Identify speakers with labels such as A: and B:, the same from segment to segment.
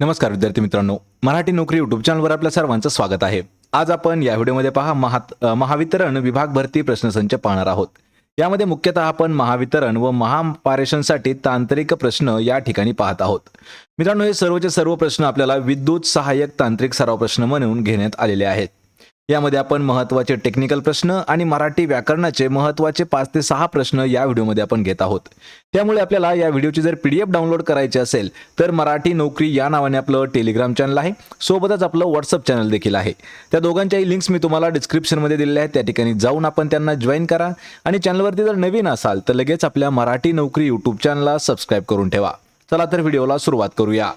A: नमस्कार विद्यार्थी मित्रांनो मराठी नोकरी युट्यूब चॅनलवर आपल्या सर्वांचं स्वागत आहे. आज आपण या व्हिडिओमध्ये पहा महात महावितरण विभाग भरती प्रश्नसंच पाहणार आहोत. यामध्ये मुख्यतः आपण महावितरण व महापारेषणसाठी तांत्रिक प्रश्न या ठिकाणी पाहत आहोत. मित्रांनो हे सर्वचे सर्व प्रश्न आपल्याला विद्युत सहाय्यक तांत्रिक सराव प्रश्न म्हणून घेण्यात आलेले आहेत. यामध्ये आपण महत्त्वाचे टेक्निकल प्रश्न आणि मराठी व्याकरणाचे महत्त्वाचे पाच ते सहा प्रश्न या व्हिडिओमध्ये आपण घेत आहोत. त्यामुळे आपल्याला या व्हिडिओची जर पी डी एफ डाउनलोड करायची असेल तर मराठी नोकरी या नावाने आपलं टेलिग्राम चॅनल आहे. सोबतच आपलं व्हॉट्सअप चॅनल देखील आहे. त्या दोघांच्याही लिंक्स मी तुम्हाला डिस्क्रिप्शनमध्ये दिलेल्या आहेत. त्या ठिकाणी जाऊन आपण त्यांना जॉईन करा. आणि चॅनलवरती जर नवीन असाल तर लगेच आपल्या मराठी नोकरी यूट्यूब चॅनलला सबस्क्राईब करून ठेवा. चला तर व्हिडिओला सुरुवात करूया.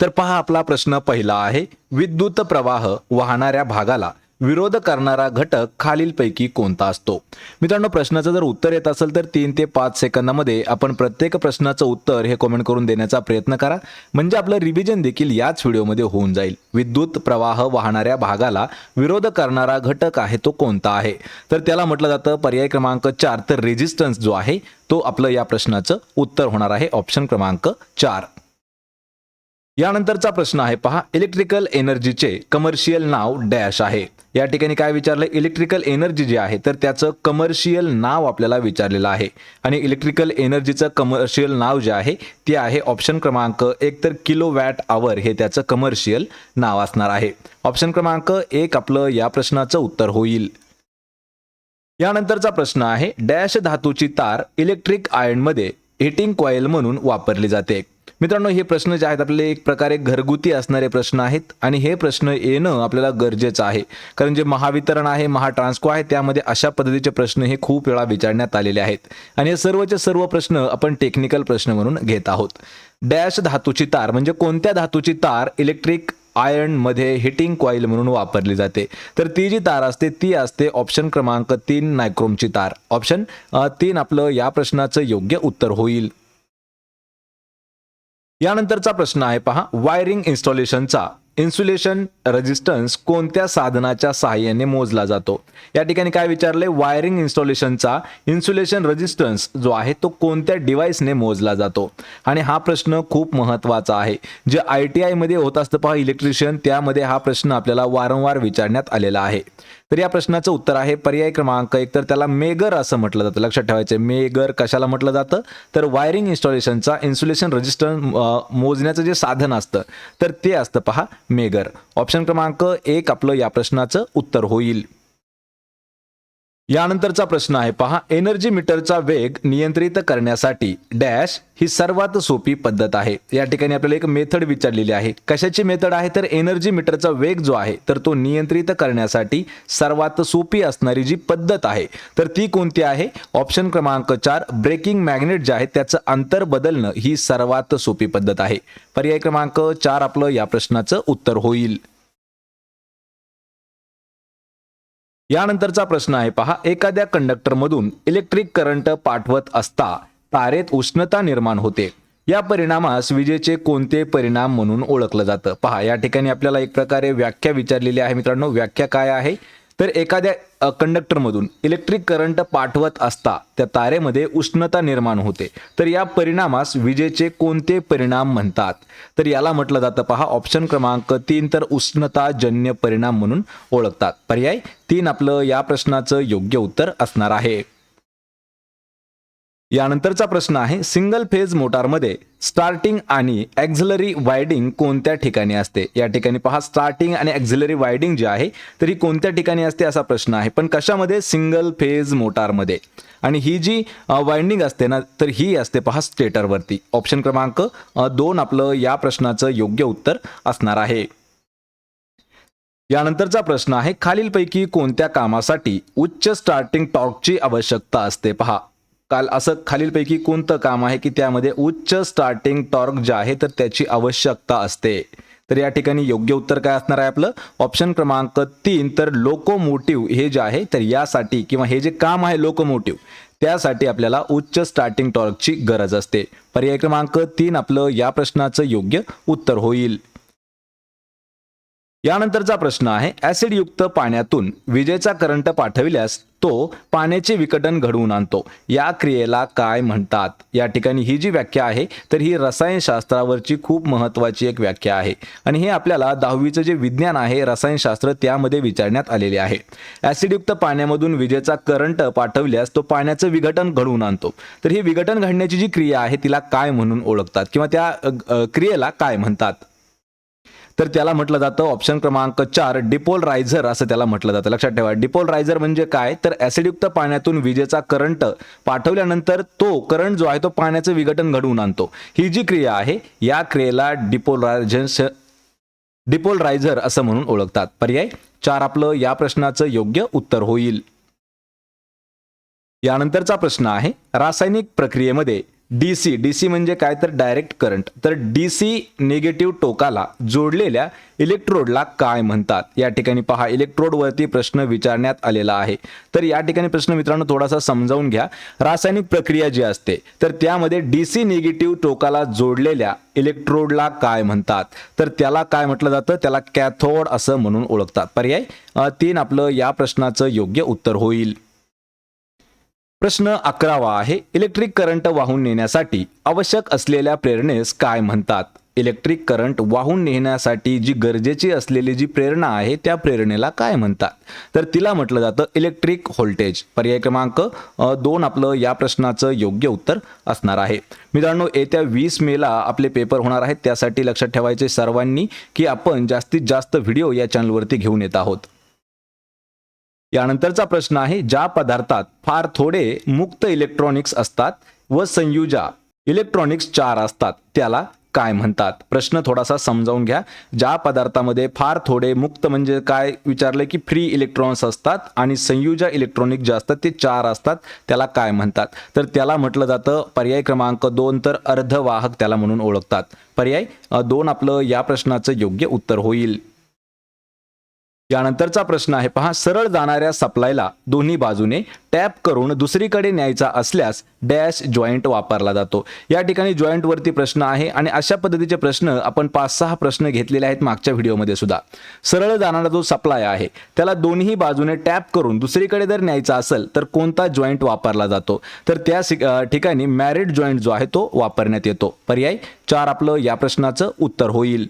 A: तर पहा आपला प्रश्न पहिला आहे. विद्युत प्रवाह वाहणाऱ्या भागाला विरोध करणारा घटक खालीलपैकी कोणता असतो? मित्रांनो प्रश्नाचं जर उत्तर येत असेल तर तीन ते पाच सेकंदामध्ये आपण प्रत्येक प्रश्नाचं उत्तर हे कमेंट करून देण्याचा प्रयत्न करा. म्हणजे आपलं रिव्हिजन देखील याच व्हिडिओमध्ये होऊन जाईल. विद्युत प्रवाह वाहणाऱ्या भागाला विरोध करणारा घटक आहे तो कोणता आहे? तर त्याला म्हटलं जातं पर्याय क्रमांक चार तर रेजिस्टन्स जो आहे तो आपलं या प्रश्नाचं उत्तर होणार आहे. ऑप्शन क्रमांक चार. यानंतरचा प्रश्न आहे पहा इलेक्ट्रिकल एनर्जीचे कमर्शियल नाव डॅश आहे. या ठिकाणी काय विचारलं? इलेक्ट्रिकल एनर्जी जे आहे तर त्याचं कमर्शियल नाव आपल्याला विचारलेलं आहे. आणि इलेक्ट्रिकल एनर्जीचं कमर्शियल नाव जे आहे ते आहे ऑप्शन क्रमांक एक तर किलो वॅट आवर हे त्याचं कमर्शियल नाव असणार आहे. ऑप्शन क्रमांक एक आपलं या प्रश्नाचं उत्तर होईल. यानंतरचा प्रश्न आहे डॅश धातूची तार इलेक्ट्रिक आयर्नमध्ये हिटिंग कॉईल म्हणून वापरली जाते. मित्रांनो हे प्रश्न जे आहेत आपले एक प्रकारे घरगुती असणारे प्रश्न आहेत आणि हे प्रश्न येणं आपल्याला गरजेचं आहे. कारण जे महावितरण आहे महाट्रान्सको आहे त्यामध्ये अशा पद्धतीचे प्रश्न हे खूप वेळा विचारण्यात आलेले आहेत. आणि हे सर्वचे सर्व प्रश्न आपण टेक्निकल प्रश्न म्हणून घेत आहोत. डॅश धातूची तार म्हणजे कोणत्या धातूची तार इलेक्ट्रिक आयर्नमध्ये हिटिंग कॉईल म्हणून वापरली जाते? तर ती जी तार असते ती असते ऑप्शन क्रमांक तीन नायक्रोमची तार. ऑप्शन तीन आपलं या प्रश्नाचं योग्य उत्तर होईल. यानंतरचा प्रश्न आहे पहा. वायरिंग इन्स्टॉलेशनचा इन्सुलेशन रेजिस्टन्स कोणत्या साधनाच्या सहाय्याने मोजला जातो? या ठिकाणी काय विचारलंय? वायरिंग इन्स्टॉलेशनचा इन्सुलेशन रेजिस्टन्स जो आहे तो कोणत्या डिव्हाइसने मोजला जातो? आणि हा प्रश्न खूप महत्त्वाचा आहे. जे आय टी आयमध्ये होत असतं पहा इलेक्ट्रिशियन त्यामध्ये हा प्रश्न आपल्याला वारंवार विचारण्यात आलेला आहे. तर या प्रश्नाचं उत्तर आहे पर्याय क्रमांक एक. तर त्याला मेगर असं म्हटलं जातं. लक्षात ठेवायचं मेगर कशाला म्हटलं जातं? तर वायरिंग इन्स्टॉलेशनचा इन्सुलेशन रजिस्टर मोजण्याचं जे साधन असतं तर ते असतं पहा मेगर. ऑप्शन क्रमांक एक आपलं या प्रश्नाचं उत्तर होईल. यानंतरचा प्रश्न आहे पहा. एनर्जी मीटरचा वेग नियंत्रित करण्यासाठी डॅश ही सर्वात सोपी पद्धत आहे. या ठिकाणी आपल्याला एक मेथड विचारलेली आहे. कशाची मेथड आहे? तर एनर्जी मीटरचा वेग जो आहे तर तो नियंत्रित करण्यासाठी सर्वात सोपी असणारी जी पद्धत आहे तर ती कोणती आहे? ऑप्शन क्रमांक चार ब्रेकिंग मॅग्नेट जे आहे त्याचं अंतर बदलणं ही सर्वात सोपी पद्धत आहे. पर्याय क्रमांक चार आपलं या प्रश्नाचं उत्तर होईल. यानंतरचा प्रश्न आहे पहा. एखाद्या कंडक्टरमधून इलेक्ट्रिक करंट पाठवत असता तारेत उष्णता निर्माण होते. या परिणामास विजेचे कोणते परिणाम म्हणून ओळखलं जातं? पहा या ठिकाणी आपल्याला एक प्रकारे व्याख्या विचारलेली आहे मित्रांनो. व्याख्या काय आहे? तर एखाद्या कंडक्टरमधून इलेक्ट्रिक करंट पाठवत असता त्या तारेमध्ये उष्णता निर्माण होते. तर या परिणामास विजेचे कोणते परिणाम म्हणतात? तर याला म्हटलं जातं पहा ऑप्शन क्रमांक तीन तर उष्णताजन्य परिणाम म्हणून ओळखतात. पर्याय तीन आपलं या प्रश्नाचं योग्य उत्तर असणार आहे. यानंतरचा प्रश्न आहे सिंगल फेज मोटारमध्ये स्टार्टिंग आणि ॲक्झलरी वायडिंग कोणत्या ठिकाणी असते? या ठिकाणी पहा स्टार्टिंग आणि ॲक्झलरी वायडिंग जी आहे तर ही कोणत्या ठिकाणी असते असा प्रश्न आहे. पण कशामध्ये? सिंगल फेज मोटारमध्ये. आणि ही जी वाइंडिंग असते ना तर ही असते पहा स्टेटरवरती ऑप्शन क्रमांक दोन आपलं या प्रश्नाचं योग्य उत्तर असणार आहे. यानंतरचा प्रश्न आहे खालीलपैकी कोणत्या कामासाठी उच्च स्टार्टिंग टॉर्कची आवश्यकता असते? पहा काल असं खालीलपैकी कोणतं काम आहे की त्यामध्ये उच्च स्टार्टिंग टॉर्क जे आहे तर त्याची आवश्यकता असते. तर या ठिकाणी योग्य उत्तर काय असणार आहे आपलं? ऑप्शन क्रमांक तीन तर लोकोमोटिव्ह हे जे आहे तर यासाठी किंवा हे जे काम आहे लोकोमोटिव्ह त्यासाठी आपल्याला उच्च स्टार्टिंग टॉर्कची गरज असते. पर्याय क्रमांक तीन आपलं या प्रश्नाचं योग्य उत्तर होईल. यानंतरचा प्रश्न आहे. ऍसिडयुक्त पाण्यातून विजेचा करंट पाठविल्यास तो पाण्याचे विकटन घडवून आणतो. या क्रियेला काय म्हणतात? या ठिकाणी ही जी व्याख्या आहे तर ही रसायनशास्त्रावरची खूप महत्त्वाची एक व्याख्या आहे. आणि हे आपल्याला दहावीचं जे विज्ञान आहे रसायनशास्त्र त्यामध्ये विचारण्यात आलेले आहे. ऍसिडयुक्त पाण्यामधून विजेचा करंट पाठवल्यास तो पाण्याचं विघटन घडवून आणतो. तर ही विघटन घडण्याची जी क्रिया आहे तिला काय म्हणून ओळखतात? किंवा त्या क्रियेला काय म्हणतात? तर त्याला म्हटलं जातं ऑप्शन क्रमांक चार डिपोल रायझर असं त्याला म्हटलं जातं. लक्षात ठेवा डिपोल रायझर म्हणजे काय? तर ऍसिडयुक्त पाण्यातून विजेचा करंट पाठवल्यानंतर तो करंट जो आहे तो पाण्याचं विघटन घडवून आणतो. ही जी क्रिया आहे या क्रियेला डिपोल रायझर डिपोल रायझर असं म्हणून ओळखतात. पर्याय? चार आपलं या प्रश्नाचं योग्य उत्तर होईल. यानंतरचा प्रश्न आहे रासायनिक प्रक्रियेमध्ये डीसी डीसी म्हणजे काय तर डायरेक्ट करंट तर डीसी निगेटिव्ह टोकाला जोडलेल्या इलेक्ट्रोडला काय म्हणतात? या ठिकाणी पहा इलेक्ट्रोडवरती प्रश्न विचारण्यात आलेला आहे. तर या ठिकाणी प्रश्न मित्रांनो थोडासा समजावून घ्या. रासायनिक प्रक्रिया जी असते तर त्यामध्ये डीसी निगेटिव्ह टोकाला जोडलेल्या इलेक्ट्रोडला काय म्हणतात? तर त्याला काय म्हटलं जातं? त्याला कॅथोड असं म्हणून ओळखतात. पर्याय? तीन आपलं या प्रश्नाचं योग्य उत्तर होईल. प्रश्न अकरावा आहे इलेक्ट्रिक करंट वाहून नेण्यासाठी आवश्यक असलेल्या प्रेरणेस काय म्हणतात? इलेक्ट्रिक करंट वाहून नेण्यासाठी जी गरजेची असलेली जी प्रेरणा आहे त्या प्रेरणेला काय म्हणतात? तर तिला म्हटलं जातं इलेक्ट्रिक व्होल्टेज पर्याय क्रमांक दोन आपलं या प्रश्नाचं योग्य उत्तर असणार आहे. मित्रांनो येत्या वीस मेला आपले पेपर होणार आहेत. त्यासाठी लक्षात ठेवायचे सर्वांनी की आपण जास्तीत जास्त व्हिडिओ या चॅनलवरती घेऊन येत आहोत. यानंतरचा प्रश्न आहे ज्या पदार्थात फार थोडे मुक्त इलेक्ट्रॉनिक्स असतात व संयुजा इलेक्ट्रॉनिक्स चार असतात त्याला काय म्हणतात? प्रश्न थोडासा समजावून घ्या. ज्या पदार्थामध्ये फार थोडे मुक्त म्हणजे काय? विचारलं की फ्री इलेक्ट्रॉन्स असतात आणि संयुजा इलेक्ट्रॉनिक जे असतात ते चार असतात त्याला काय म्हणतात? तर त्याला म्हटलं जातं पर्याय क्रमांक दोन तर अर्धवाहक त्याला म्हणून ओळखतात. पर्याय दोन आपलं या प्रश्नाचं योग्य उत्तर होईल. यानंतरचा प्रश्न आहे पहा सरळ जाणाऱ्या सप्लायला दोन्ही बाजूने टॅप करून दुसरीकडे न्यायचा असल्यास डॅश जॉईंट वापरला जातो. या ठिकाणी जॉईंटवरती प्रश्न आहे आणि अशा पद्धतीचे प्रश्न आपण पाच सहा प्रश्न घेतलेले आहेत मागच्या व्हिडिओमध्ये सुद्धा. सरळ जाणारा जो सप्लाय आहे त्याला दोन्ही बाजूने टॅप करून दुसरीकडे जर न्यायचा असेल तर कोणता जॉईंट वापरला जातो? तर त्या ठिकाणी मॅरिड जॉईंट जो आहे तो वापरण्यात येतो. पर्याय चार आपलं या प्रश्नाचं उत्तर होईल.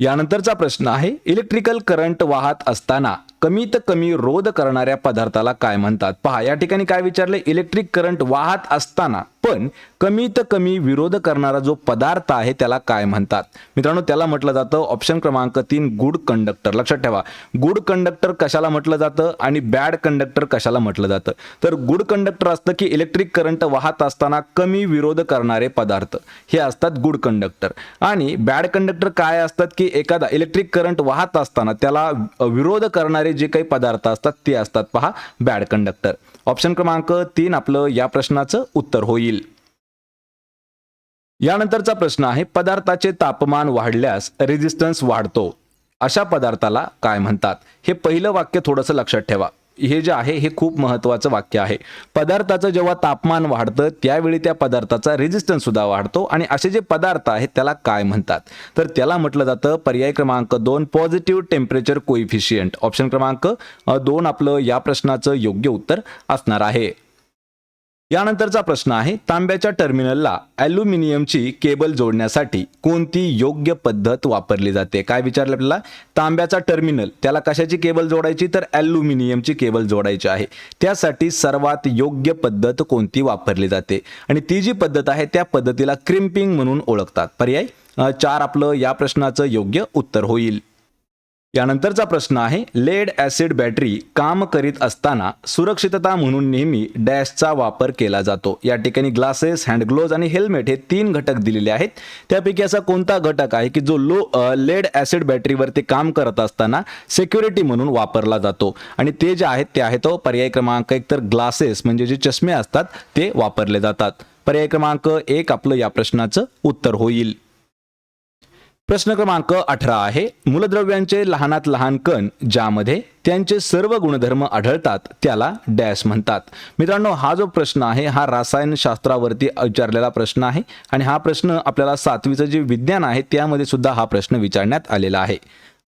A: यानंतरचा प्रश्न आहे इलेक्ट्रिकल करंट वाहत असताना कमीत कमी रोध करणाऱ्या पदार्थाला काय म्हणतात? पहा या ठिकाणी काय विचारले? इलेक्ट्रिक करंट वाहत असताना पण कमीत कमी विरोध करणारा जो पदार्थ आहे त्याला काय म्हणतात? मित्रांनो त्याला म्हटलं जातं ऑप्शन क्रमांक तीन गुड कंडक्टर लक्षात ठेवा. गुड कंडक्टर कशाला म्हटलं जातं आणि बॅड कंडक्टर कशाला म्हटलं जातं? तर गुड कंडक्टर असतं की इलेक्ट्रिक करंट वाहत असताना कमी विरोध करणारे पदार्थ. हे असतात गुड कंडक्टर आणि बॅड कंडक्टर काय असतात की एखादा इलेक्ट्रिक करंट वाहत असताना त्याला विरोध करणारे जे काही पदार्थ असतात ते असतात पहा बॅड कंडक्टर ऑप्शन क्रमांक तीन आपलं या प्रश्नाचं उत्तर होईल. यानंतरचा प्रश्न आहे पदार्थाचे तापमान वाढल्यास रेजिस्टन्स वाढतो. अशा पदार्थाला काय म्हणतात? हे पहिलं वाक्य थोडंसं लक्षात ठेवा. हे जे आहे हे खूप महत्वाचं वाक्य आहे. पदार्थाचं जेव्हा तापमान वाढतं त्यावेळी त्या पदार्थाचा रेजिस्टन्स सुद्धा वाढतो आणि असे जे पदार्थ आहेत त्याला काय म्हणतात? तर त्याला म्हटलं जातं पर्याय क्रमांक दोन पॉझिटिव्ह टेम्परेचर कोइफिशियंट ऑप्शन क्रमांक दोन आपलं या प्रश्नाचं योग्य उत्तर असणार आहे. यानंतरचा प्रश्न आहे तांब्याच्या टर्मिनलला ॲल्युमिनियमची केबल जोडण्यासाठी कोणती योग्य पद्धत वापरली जाते? काय विचारलं आपल्याला? तांब्याचा टर्मिनल त्याला कशाची केबल जोडायची? तर ॲल्युमिनियमची केबल जोडायची आहे. त्यासाठी सर्वात योग्य पद्धत कोणती वापरली जाते? आणि ती जी पद्धत आहे त्या पद्धतीला क्रिम्पिंग म्हणून ओळखतात. पर्याय? चार आपलं या प्रश्नाचं योग्य उत्तर होईल. यानंतरचा प्रश्न आहे लेड ॲसिड बॅटरी काम करीत असताना सुरक्षितता म्हणून नेहमी डॅशचा वापर केला जातो. या ठिकाणी ग्लासेस हँड ग्लोव्ज आणि हेल्मेट हे तीन घटक दिलेले आहेत. त्यापैकी असा कोणता घटक आहे की जो लो लेड ॲसिड बॅटरीवरती काम करत असताना सिक्युरिटी म्हणून वापरला जातो? आणि ते जे आहेत ते आहे तो हो, पर्याय क्रमांक एक तर ग्लासेस म्हणजे जे चष्मे असतात ते वापरले जातात. पर्याय क्रमांक एक आपलं या प्रश्नाचं उत्तर होईल. प्रश्न क्रमांक अठरा आहे. मूलद्रव्यांचे लहानात लहान कण ज्यामध्ये त्यांचे सर्व गुणधर्म आढळतात त्याला डॅश म्हणतात. मित्रांनो हा जो प्रश्न आहे हा रसायनशास्त्रावरती विचारलेला प्रश्न आहे आणि हा प्रश्न आपल्याला सातवीचं जे विज्ञान आहे त्यामध्ये सुद्धा हा प्रश्न विचारण्यात आलेला आहे.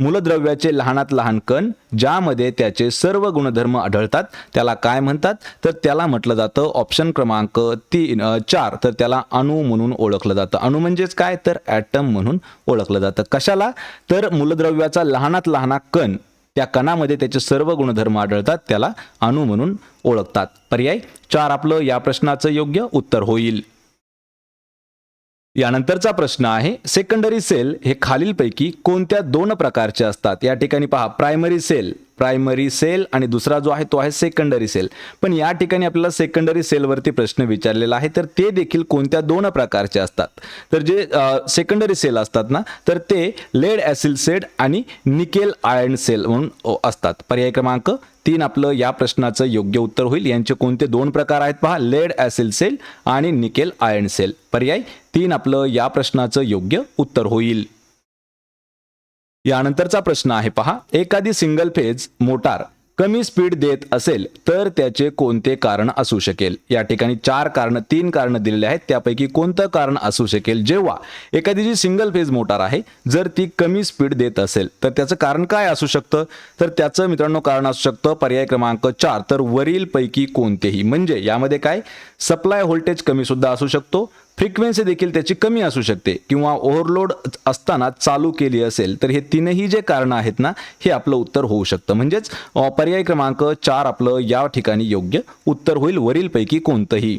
A: मूलद्रव्याचे लहानात लहान कण ज्यामध्ये त्याचे सर्व गुणधर्म आढळतात त्याला काय म्हणतात? तर त्याला म्हटलं जातं ऑप्शन क्रमांक तीन चार. तर त्याला अणू म्हणून ओळखलं जातं. अणू म्हणजेच काय? तर ॲटम म्हणून ओळखलं जातं. कशाला? तर मूलद्रव्याचा लहानात लहाना कण त्या कणामध्ये त्याचे सर्व गुणधर्म आढळतात त्याला अणू म्हणून ओळखतात. पर्याय चार आपलं या प्रश्नाचं योग्य उत्तर होईल. यानंतरचा प्रश्न आहे सेकंडरी सेल हे खालीलपैकी कोणत्या दोन प्रकारचे असतात? या ठिकाणी पहा प्रायमरी सेल प्रायमरी सेल आणि दुसरा जो आहे तो आहे सेकंडरी सेल पण या ठिकाणी आपल्याला सेकंडरी सेलवरती प्रश्न विचारलेला आहे तर ते देखील कोणत्या दोन प्रकारचे असतात? तर जे सेकंडरी सेल असतात ना तर ते लेड ॲसिल सेड आणि निकेल आयर्न सेल म्हणून असतात. पर्याय क्रमांक तीन आपलं या प्रश्नाचं योग्य उत्तर होईल. यांचे कोणते दोन प्रकार आहेत पहा. लेड ॲसिल सेल आणि निकेल आयर्न सेल. पर्याय तीन आपलं या प्रश्नाचं योग्य उत्तर होईल. यानंतरचा प्रश्न आहे पहा. एखादी सिंगल फेज मोटार कमी स्पीड देत असेल तर त्याचे कोणते कारण असू शकेल? या ठिकाणी चार कारण तीन कारण दिलेले आहेत. त्यापैकी कोणतं कारण असू शकेल? जेव्हा एखादी जी सिंगल फेज मोटार आहे जर ती कमी स्पीड देत असेल तर त्याचं कारण काय असू शकतं? तर त्याचं मित्रांनो कारण असू शकतं पर्याय क्रमांक चार. तर वरील पैकी कोणतेही. म्हणजे यामध्ये काय? सप्लाय व्होल्टेज कमी सुद्धा असू शकतो. फ्रिक्वेन्सी देखील त्याची कमी असू शकते. किंवा ओव्हरलोड असताना चालू केली असेल तर हे तीनही जे कारण आहेत ना हे आपलं उत्तर होऊ शकतं. म्हणजेच पर्याय क्रमांक चार आपलं या ठिकाणी योग्य उत्तर होईल. वरीलपैकी कोणतंही.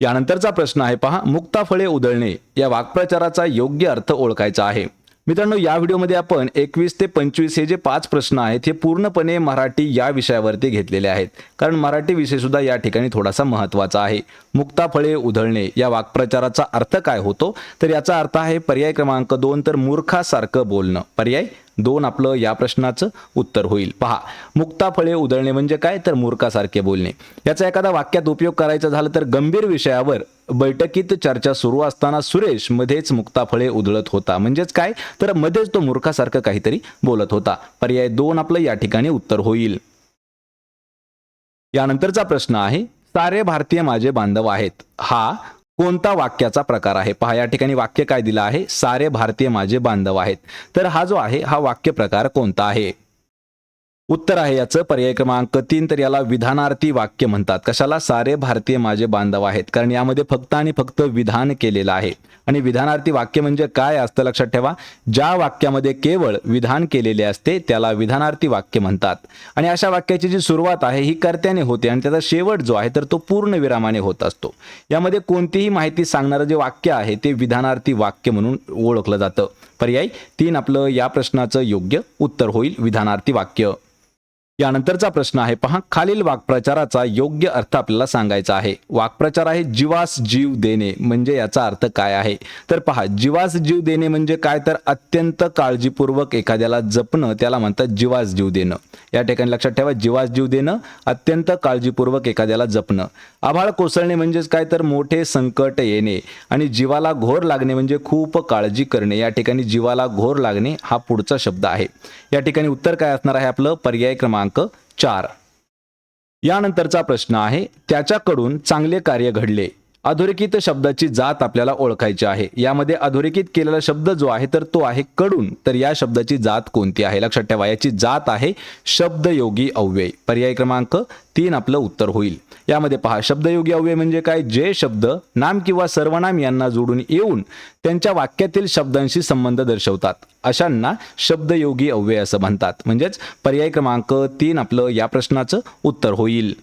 A: यानंतरचा प्रश्न आहे पहा. मुक्ता फळे उधळणे या वाक्प्रचाराचा योग्य अर्थ ओळखायचा आहे. मित्रांनो या व्हिडिओमध्ये आपण एकवीस ते पंचवीस हे जे पाच प्रश्न आहेत हे पूर्णपणे मराठी या विषयावरती घेतलेले आहेत. कारण मराठी विषयसुद्धा या ठिकाणी थोडासा महत्त्वाचा आहे. मुक्ता फळे उधळणे या वाक्प्रचाराचा अर्थ काय होतो? तर याचा अर्थ आहे पर्याय क्रमांक दोन तर मूर्खासारखं बोलणं. पर्याय दोन आपलं या प्रश्नाचं उत्तर होईल. पहा मुक्ता फळे उधळणे म्हणजे काय? तर मूर्खासारखे बोलणे. याचा एखादा वाक्यात उपयोग करायचा झाला तर गंभीर विषयावर बैठकीत चर्चा सुरू असताना सुरेश मध्येच मुक्ता फळे उधळत होता. म्हणजेच काय? तर मध्येच तो मूर्खासारखं काहीतरी बोलत होता. पर्याय दोन आपलं या ठिकाणी उत्तर होईल. यानंतरचा प्रश्न आहे सारे भारतीय माझे बांधव आहेत. हा कोणता वाक्याचा प्रकार आहे? पहा या ठिकाणी वाक्य काय दिलं आहे? सारे भारतीय माझे बांधव आहेत. तर हा जो आहे हा वाक्य प्रकार कोणता आहे? उत्तर आहे याचं. पर्याय क्रमांक तीन तर याला विधानार्थी वाक्य म्हणतात. कशाला? सारे भारतीय माझे बांधव आहेत. कारण यामध्ये फक्त आणि फक्त विधान केलेलं आहे. आणि विधानार्थी वाक्य म्हणजे काय असतं लक्षात ठेवा. ज्या वाक्यामध्ये केवळ विधान केलेले असते त्याला विधानार्थी वाक्य म्हणतात. आणि अशा वाक्याची जी सुरुवात आहे ही कर्त्याने होते आणि त्याचा शेवट जो आहे तर तो पूर्ण विरामाने होत असतो. यामध्ये कोणतीही माहिती सांगणारं जे वाक्य आहे ते विधानार्थी वाक्य म्हणून ओळखलं जातं. पर्याय तीन आपलं या प्रश्नाचं योग्य उत्तर होईल. विधानार्थी वाक्य. यानंतरचा प्रश्न आहे. पहा खालील वाक्प्रचाराचा योग्य अर्थ आपल्याला सांगायचा आहे. वाक्प्रचार आहे जीवास जीव देणे म्हणजे याचा अर्थ काय आहे? तर पहा जीवास जीव देणे म्हणजे काय? तर अत्यंत काळजीपूर्वक एखाद्याला जपणं त्याला म्हणतात जीवास जीव देणं. या ठिकाणी लक्षात ठेवा जीवास जीव देणं अत्यंत काळजीपूर्वक एखाद्याला जपणं. आभाळ कोसळणे म्हणजेच काय? तर मोठे संकट येणे आणि जीवाला घोर लागणे म्हणजे खूप काळजी करणे. या ठिकाणी जीवाला घोर लागणे हा पुढचा शब्द आहे. या ठिकाणी उत्तर काय असणार आहे आपलं? पर्याय क्रमांक चार. यानंतरचा प्रश्न आहे त्याच्याकडून चांगले कार्य घडले. अधोरेखित शब्दाची जात आपल्याला ओळखायची आहे. यामध्ये अधोरेखित केलेला शब्द जो आहे तर तो आहे कडून. तर या शब्दाची जात कोणती आहे? लक्षात ठेवा याची जात आहे शब्दयोगी अव्यय. पर्याय क्रमांक तीन आपलं उत्तर होईल. यामध्ये पहा शब्दयोगी अव्यय म्हणजे काय? जे शब्द नाम किंवा सर्वनाम यांना जोडून येऊन त्यांच्या वाक्यातील शब्दांशी संबंध दर्शवतात. अशांना शब्दयोगी अव्यय असं म्हणतात. म्हणजेच पर्याय क्रमांक तीन आपलं या प्रश्नाचं उत्तर होईल.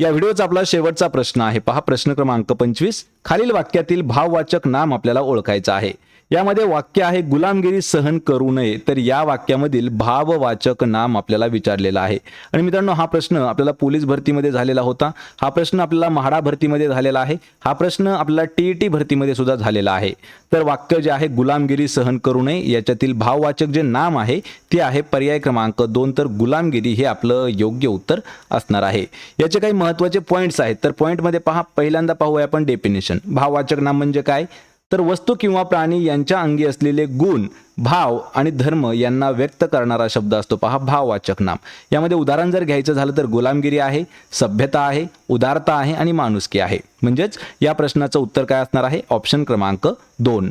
A: या व्हिडिओचा आपला शेवटचा प्रश्न आहे. पहा प्रश्न क्रमांक पंचवीस. खालील वाक्यातील भाववाचक नाम आपल्याला ओळखायचं आहे. यामध्ये वाक्य आहे गुलामगिरी सहन करू नये. तर या वाक्यामधील भाववाचक नाम आपल्याला विचारलेला आहे. आणि मित्रांनो हा प्रश्न आपल्याला पोलीस भरतीमध्ये झालेला होता. हा प्रश्न आपल्याला म्हाडा भरतीमध्ये झालेला आहे. हा प्रश्न आपल्याला टीईटी भरतीमध्ये सुद्धा झालेला आहे. तर वाक्य जे आहे गुलामगिरी सहन करू नये याच्यातील भाववाचक जे नाम आहे ते आहे पर्याय क्रमांक दोन. तर गुलामगिरी हे आपलं योग्य उत्तर असणार आहे. याचे काही महत्त्वाचे पॉईंट्स आहेत. तर पॉईंटमध्ये पहा पहिल्यांदा पाहूया आपण डेफिनेशन भाववाचक नाम म्हणजे काय? तर वस्तू किंवा प्राणी यांच्या अंगी असलेले गुण भाव आणि धर्म यांना व्यक्त करणारा शब्द असतो. पहा भाववाचक नाम. यामध्ये उदाहरण जर घ्यायचं झालं तर गुलामगिरी आहे सभ्यता आहे उदारता आहे आणि माणुसकी आहे. म्हणजेच या प्रश्नाचं उत्तर काय असणार आहे? ऑप्शन क्रमांक दोन.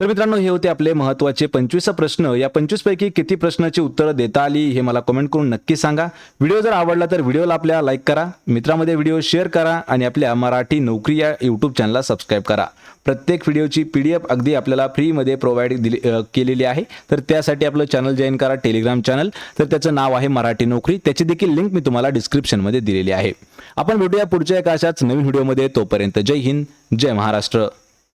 A: तर मित्रांनो हे होते आपले महत्त्वाचे पंचवीस प्रश्न. या पंचवीस पैकी किती प्रश्नाची उत्तरं देता आली हे मला कमेंट करून नक्की सांगा. व्हिडिओ जर आवडला तर व्हिडिओला आपल्या लाईक करा मित्रामध्ये व्हिडिओ शेअर करा आणि आपल्या मराठी नोकरी या यूट्यूब चॅनलला सबस्क्राईब करा. प्रत्येक व्हिडिओची पी डी एफ अगदी आपल्याला फ्रीमध्ये प्रोव्हाइड दिली केलेली आहे. तर त्यासाठी आपलं चॅनल जॉईन करा टेलिग्राम चॅनल तर त्याचं नाव आहे मराठी नोकरी. त्याची देखील लिंक मी तुम्हाला डिस्क्रिप्शनमध्ये दिलेली आहे. आपण भेटूया पुढच्या एका अशाच नवीन व्हिडिओमध्ये. तोपर्यंत जय हिंद जय महाराष्ट्र.